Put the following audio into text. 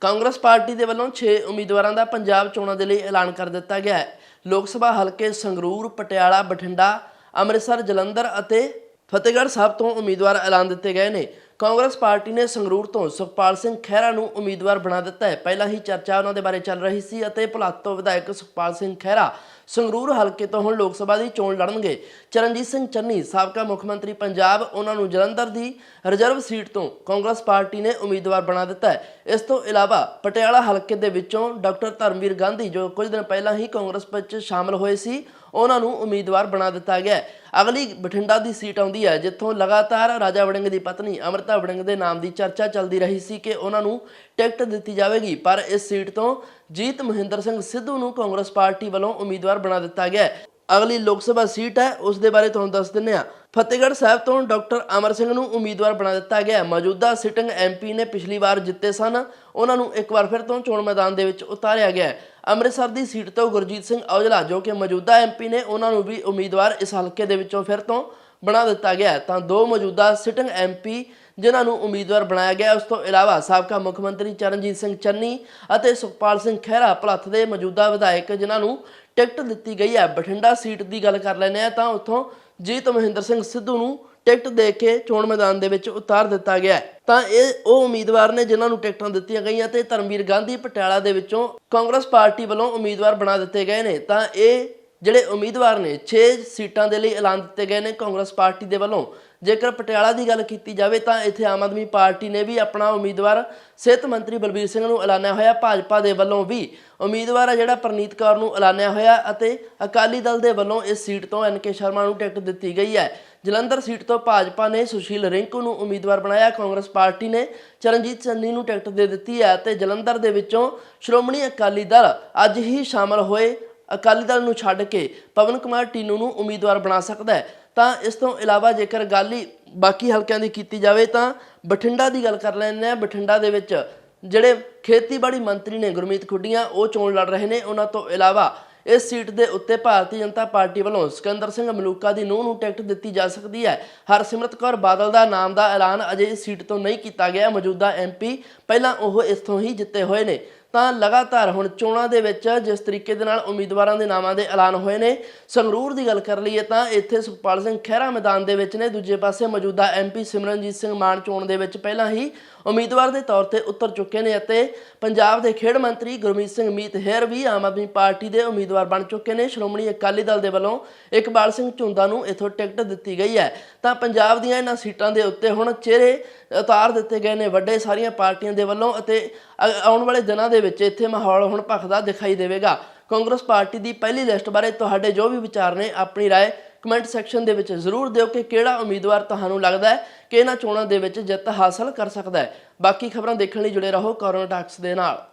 Congress party ਦੇ ਵੱਲੋਂ 6 ਉਮੀਦਵਾਰਾਂ ਦਾ ਪੰਜਾਬ ਚੋਣਾਂ ਦੇ ਲਈ ਐਲਾਨ ਕਰ ਦਿੱਤਾ ਗਿਆ ਹੈ। ਲੋਕ ਸਭਾ ਹਲਕੇ ਸੰਗਰੂਰ, ਪਟਿਆਲਾ, ਬਠਿੰਡਾ, ਅੰਮ੍ਰਿਤਸਰ, ਜਲੰਧਰ ਅਤੇ ਫਤਿਹਗੜ੍ਹ ਸਾਹਿਬ ਤੋਂ ਉਮੀਦਵਾਰ ਐਲਾਨ ਦਿੱਤੇ ਗਏ ਨੇ। ਕਾਂਗਰਸ ਪਾਰਟੀ ਨੇ ਸੰਗਰੂਰ ਤੋਂ ਸੁਖਪਾਲ ਸਿੰਘ ਖਹਿਰਾ ਨੂੰ ਉਮੀਦਵਾਰ ਬਣਾ ਦਿੱਤਾ ਹੈ। ਪਹਿਲਾਂ ਹੀ ਚਰਚਾ ਉਹਨਾਂ ਦੇ ਬਾਰੇ ਚੱਲ ਰਹੀ ਸੀ ਅਤੇ ਭੁਲੱਥ ਤੋਂ ਵਿਧਾਇਕ ਸੁਖਪਾਲ ਸਿੰਘ ਖਹਿਰਾ ਸੰਗਰੂਰ ਹਲਕੇ ਤੋਂ ਹੁਣ ਲੋਕ ਸਭਾ ਦੀ ਚੋਣ ਲੜਨਗੇ। ਚਰਨਜੀਤ ਸਿੰਘ ਚੰਨੀ ਸਾਬਕਾ ਮੁੱਖ ਮੰਤਰੀ ਪੰਜਾਬ, ਉਹਨਾਂ ਨੂੰ ਜਲੰਧਰ ਦੀ ਰਿਜ਼ਰਵ ਸੀਟ ਤੋਂ ਕਾਂਗਰਸ ਪਾਰਟੀ ਨੇ ਉਮੀਦਵਾਰ ਬਣਾ ਦਿੱਤਾ ਹੈ। ਇਸ ਤੋਂ ਇਲਾਵਾ ਪਟਿਆਲਾ ਹਲਕੇ ਦੇ ਵਿੱਚੋਂ ਡਾਕਟਰ ਧਰਮਵੀਰ ਗਾਂਧੀ, ਜੋ ਕੁਝ ਦਿਨ ਪਹਿਲਾਂ ਹੀ ਕਾਂਗਰਸ ਵਿੱਚ ਸ਼ਾਮਲ ਹੋਏ ਸੀ, ਉਹਨਾਂ ਨੂੰ ਉਮੀਦਵਾਰ ਬਣਾ ਦਿੱਤਾ ਗਿਆ ਹੈ। ਅਗਲੀ ਬਠਿੰਡਾ ਦੀ ਸੀਟ ਆਉਂਦੀ ਹੈ, ਜਿੱਥੋਂ ਲਗਾਤਾਰ ਰਾਜਾ ਵੜਿੰਗ ਦੀ ਪਤਨੀ ਅਮਰਤਾ ਵੜਿੰਗ ਦੇ ਨਾਮ ਦੀ ਚਰਚਾ ਚੱਲਦੀ ਰਹੀ ਸੀ ਕਿ ਉਹਨਾਂ ਨੂੰ ਟਿਕਟ ਦਿੱਤੀ ਜਾਵੇਗੀ। ਪਰ ਇਸ ਸੀਟ ਤੋਂ ਜੀਤ ਮਹਿੰਦਰ ਸਿੰਘ ਸਿੱਧੂ ਨੂੰ ਕਾਂਗਰਸ ਪਾਰਟੀ ਵੱਲੋਂ ਉਮੀਦਵਾਰ ਬਣਾ ਦਿੱਤਾ ਗਿਆ ਅਗਲੀ ਲੋਕ ਸਭਾ ਸੀਟ ਹੈ, ਉਸ ਦੇ ਬਾਰੇ ਤੁਹਾਨੂੰ ਦੱਸ ਦਿੰਨੇ ਆ ਫਤਿਹਗੜ੍ਹ ਸਾਹਿਬ ਤੋਂ ਡਾਕਟਰ ਅਮਰ ਸਿੰਘ ਨੂੰ ਉਮੀਦਵਾਰ ਬਣਾ ਦਿੱਤਾ ਗਿਆ ਮੌਜੂਦਾ ਸਿਟਿੰਗ ਐਮਪੀ ਨੇ ਪਿਛਲੀ ਵਾਰ ਜਿੱਤੇ ਸਨ। ਉਹਨਾਂ ਨੂੰ ਇੱਕ ਵਾਰ ਫਿਰ ਤੋਂ ਚੋਣ ਮੈਦਾਨ ਦੇ ਵਿੱਚ ਉਤਾਰਿਆ ਗਿਆ ਅੰਮ੍ਰਿਤਸਰ ਦੀ ਸੀਟ ਤੋਂ ਗੁਰਜੀਤ ਸਿੰਘ ਔਜਲਾ, ਜੋ ਕਿ ਮੌਜੂਦਾ ਐਮਪੀ ਨੇ, ਉਹਨਾਂ ਨੂੰ ਵੀ ਉਮੀਦਵਾਰ ਇਸ ਹਲਕੇ ਦੇ ਵਿੱਚੋਂ ਫਿਰ ਤੋਂ ਬਣਾ ਦਿੱਤਾ ਗਿਆ ਤਾਂ ਦੋ ਮੌਜੂਦਾ ਸਿਟਿੰਗ ਐਮਪੀ ਜਿਨ੍ਹਾਂ ਨੂੰ ਉਮੀਦਵਾਰ ਬਣਾਇਆ ਗਿਆ, ਉਸ ਤੋਂ ਇਲਾਵਾ ਸਾਬਕਾ ਮੁੱਖ ਮੰਤਰੀ ਚਰਨਜੀਤ ਸਿੰਘ ਚੰਨੀ ਅਤੇ ਸੁਖਪਾਲ ਸਿੰਘ ਖਹਿਰਾ ਭਲੱਥ ਦੇ ਮੌਜੂਦਾ ਵਿਧਾਇਕ, ਜਿਨ੍ਹਾਂ ਨੂੰ ਟਿਕਟ ਦਿੱਤੀ ਗਈ ਹੈ। ਬਠਿੰਡਾ ਸੀਟ ਦੀ ਗੱਲ ਕਰ ਲੈਂਦੇ ਆ ਤਾਂ ਉੱਥੋਂ ਜੀਤ ਮਹਿੰਦਰ ਸਿੰਘ ਸਿੱਧੂ ਨੂੰ ਟਿਕਟ ਦੇ ਕੇ ਚੋਣ ਮੈਦਾਨ ਦੇ ਵਿੱਚ ਉਤਾਰ ਦਿੱਤਾ ਗਿਆ ਤਾਂ ਇਹ ਉਹ ਉਮੀਦਵਾਰ ਨੇ ਜਿਨ੍ਹਾਂ ਨੂੰ ਟਿਕਟਾਂ ਦਿੱਤੀਆਂ ਗਈਆਂ ਤੇ ਧਰਮਵੀਰ ਗਾਂਧੀ ਪਟਿਆਲਾ ਦੇ ਵਿੱਚੋਂ ਕਾਂਗਰਸ ਪਾਰਟੀ ਵੱਲੋਂ ਉਮੀਦਵਾਰ ਬਣਾ ਦਿੱਤੇ ਗਏ ਨੇ। ਤਾਂ ਇਹ ਜਿਹੜੇ ਉਮੀਦਵਾਰ ਨੇ 6 ਸੀਟਾਂ ਦੇ ਲਈ ਐਲਾਨ ਦਿੱਤੇ ਗਏ ਨੇ ਕਾਂਗਰਸ ਪਾਰਟੀ ਦੇ ਵੱਲੋਂ। ਜੇਕਰ ਪਟਿਆਲਾ ਦੀ ਗੱਲ ਕੀਤੀ ਜਾਵੇ ਤਾਂ ਇੱਥੇ ਆਮ ਆਦਮੀ ਪਾਰਟੀ ਨੇ ਵੀ ਆਪਣਾ ਉਮੀਦਵਾਰ ਸਿਹਤ ਮੰਤਰੀ ਬਲਬੀਰ ਸਿੰਘ ਨੂੰ ਐਲਾਨਿਆ ਹੋਇਆ। ਭਾਜਪਾ ਦੇ ਵੱਲੋਂ ਵੀ ਉਮੀਦਵਾਰ ਹੈ ਜਿਹੜਾ ਪ੍ਰਨੀਤ ਕੌਰ ਨੂੰ ਐਲਾਨਿਆ ਹੋਇਆ ਅਤੇ ਅਕਾਲੀ ਦਲ ਦੇ ਵੱਲੋਂ ਇਸ ਸੀਟ ਤੋਂ ਐਨਕੇ ਸ਼ਰਮਾ ਨੂੰ ਟਿਕਟ ਦਿੱਤੀ ਗਈ ਹੈ। ਜਲੰਧਰ ਸੀਟ ਤੋਂ ਭਾਜਪਾ ਨੇ ਸੁਸ਼ੀਲ ਰਿੰਕੂ ਨੂੰ ਉਮੀਦਵਾਰ ਬਣਾਇਆ। ਕਾਂਗਰਸ ਪਾਰਟੀ ਨੇ ਚਰਨਜੀਤ ਚੰਨੀ ਨੂੰ ਟਿਕਟ ਦੇ ਦਿੱਤੀ ਹੈ ਤੇ ਜਲੰਧਰ ਦੇ ਵਿੱਚੋਂ ਸ਼੍ਰੋਮਣੀ ਅਕਾਲੀ ਦਲ ਅੱਜ ਹੀ ਸ਼ਾਮਲ ਹੋਏ। ਅਕਾਲੀ ਦਲ ਨੂੰ ਛੱਡ ਕੇ ਪਵਨ ਕੁਮਾਰ ਟੀਨੂ ਨੂੰ ਉਮੀਦਵਾਰ ਬਣਾ ਸਕਦਾ ਹੈ। ਤਾਂ ਇਸ ਤੋਂ ਇਲਾਵਾ ਜੇਕਰ ਗੱਲ ਹੀ ਬਾਕੀ ਹਲਕਿਆਂ ਦੀ ਕੀਤੀ ਜਾਵੇ ਤਾਂ ਬਠਿੰਡਾ ਦੀ ਗੱਲ ਕਰ ਲੈਂਦੇ ਆ ਬਠਿੰਡਾ ਦੇ ਵਿੱਚ ਜਿਹੜੇ ਖੇਤੀਬਾੜੀ ਮੰਤਰੀ ਨੇ ਗੁਰਮੀਤ ਖੁੱਡੀਆਂ, ਉਹ ਚੋਣ ਲੜ ਰਹੇ ਨੇ। ਉਹਨਾਂ ਤੋਂ ਇਲਾਵਾ ਇਸ ਸੀਟ ਦੇ ਉੱਤੇ ਭਾਰਤੀ ਜਨਤਾ ਪਾਰਟੀ ਵੱਲੋਂ ਸਿਕੰਦਰ ਸਿੰਘ ਮਲੂਕਾ ਦੀ ਨੂੰਹ ਨੂੰ ਟਿਕਟ ਦਿੱਤੀ ਜਾ ਸਕਦੀ ਹੈ। ਹਰਸਿਮਰਤ ਕੌਰ ਬਾਦਲ ਦਾ ਨਾਮ ਦਾ ਐਲਾਨ ਅਜੇ ਇਸ ਸੀਟ ਤੋਂ ਨਹੀਂ ਕੀਤਾ ਗਿਆ। ਮੌਜੂਦਾ ਐਮਪੀ ਪਹਿਲਾਂ ਉਹ ਇਸ ਤੋਂ ਹੀ ਜਿੱਤੇ ਹੋਏ ਨੇ। ਤਾਂ ਲਗਾਤਾਰ ਹੁਣ ਚੋਣਾਂ ਦੇ ਵਿੱਚ ਜਿਸ ਤਰੀਕੇ ਦੇ ਨਾਲ ਉਮੀਦਵਾਰਾਂ ਦੇ ਨਾਮਾਂ ਦੇ ਐਲਾਨ ਹੋਏ ਨੇ, ਸੰਗਰੂਰ ਦੀ ਗੱਲ ਕਰ ਲਈਏ ਤਾਂ ਇੱਥੇ ਸੁਖਪਾਲ ਸਿੰਘ ਖਹਿਰਾ ਮੈਦਾਨ ਦੇ ਵਿੱਚ ਨੇ, ਦੂਜੇ ਪਾਸੇ ਮੌਜੂਦਾ ਐਮਪੀ ਸਿਮਰਨਜੀਤ ਸਿੰਘ ਮਾਨ ਚੋਣ ਦੇ ਵਿੱਚ ਪਹਿਲਾਂ ਹੀ ਉਮੀਦਵਾਰ ਦੇ ਤੌਰ ਤੇ ਉਤਰ ਚੁੱਕੇ ਨੇ ਅਤੇ ਪੰਜਾਬ ਦੇ ਖੇਡ ਮੰਤਰੀ ਗੁਰਮੀਤ ਸਿੰਘ ਮੀਤ ਹੇਰ ਵੀ ਆਮ ਆਦਮੀ ਪਾਰਟੀ ਦੇ ਉਮੀਦਵਾਰ ਬਣ ਚੁੱਕੇ ਨੇ ਸ਼੍ਰੋਮਣੀ ਅਕਾਲੀ ਦਲ ਦੇ ਵੱਲੋਂ ਇਕਬਾਲ ਸਿੰਘ ਝੁੰਦਾ ਨੂੰ ਇਥੋਂ ਟਿਕਟ ਦਿੱਤੀ ਗਈ ਹੈ ਤਾਂ ਪੰਜਾਬ ਦੀਆਂ ਇਹਨਾਂ ਸੀਟਾਂ ਦੇ ਉੱਤੇ ਹੁਣ ਚਿਹਰੇ ਉਤਾਰ ਦਿੱਤੇ ਗਏ ਨੇ ਵੱਡੇ ਸਾਰੀਆਂ ਪਾਰਟੀਆਂ ਦੇ ਵੱਲੋਂ ਅਤੇ ਅ- ਆਉਣ ਵਾਲੇ ਦਿਨਾਂ ਦੇ ਵਿੱਚ ਇੱਥੇ ਮਾਹੌਲ ਹੁਣ ਭਖਦਾ ਦਿਖਾਈ ਦੇਵੇਗਾ ਕਾਂਗਰਸ ਪਾਰਟੀ ਦੀ ਪਹਿਲੀ ਲਿਸਟ ਬਾਰੇ ਤੁਹਾਡੇ ਜੋ ਵੀ ਵਿਚਾਰ ਨੇ ਆਪਣੀ رائے ਕਮੈਂਟ ਸੈਕਸ਼ਨ ਦੇ ਵਿੱਚ ਜ਼ਰੂਰ ਦਿਓ ਕਿ ਕਿਹੜਾ ਉਮੀਦਵਾਰ ਤੁਹਾਨੂੰ ਲੱਗਦਾ ਹੈ ਕਿ ਇਹਨਾਂ ਚੋਣਾਂ ਦੇ ਵਿੱਚ ਜਿੱਤ ਹਾਸਲ ਕਰ ਸਕਦਾ ਹੈ। ਬਾਕੀ ਖਬਰਾਂ ਦੇਖਣ ਲਈ ਜੁੜੇ ਰਹੋ ਕੋਰੋਨਾ ਟਾਕਸ ਦੇ ਨਾਲ।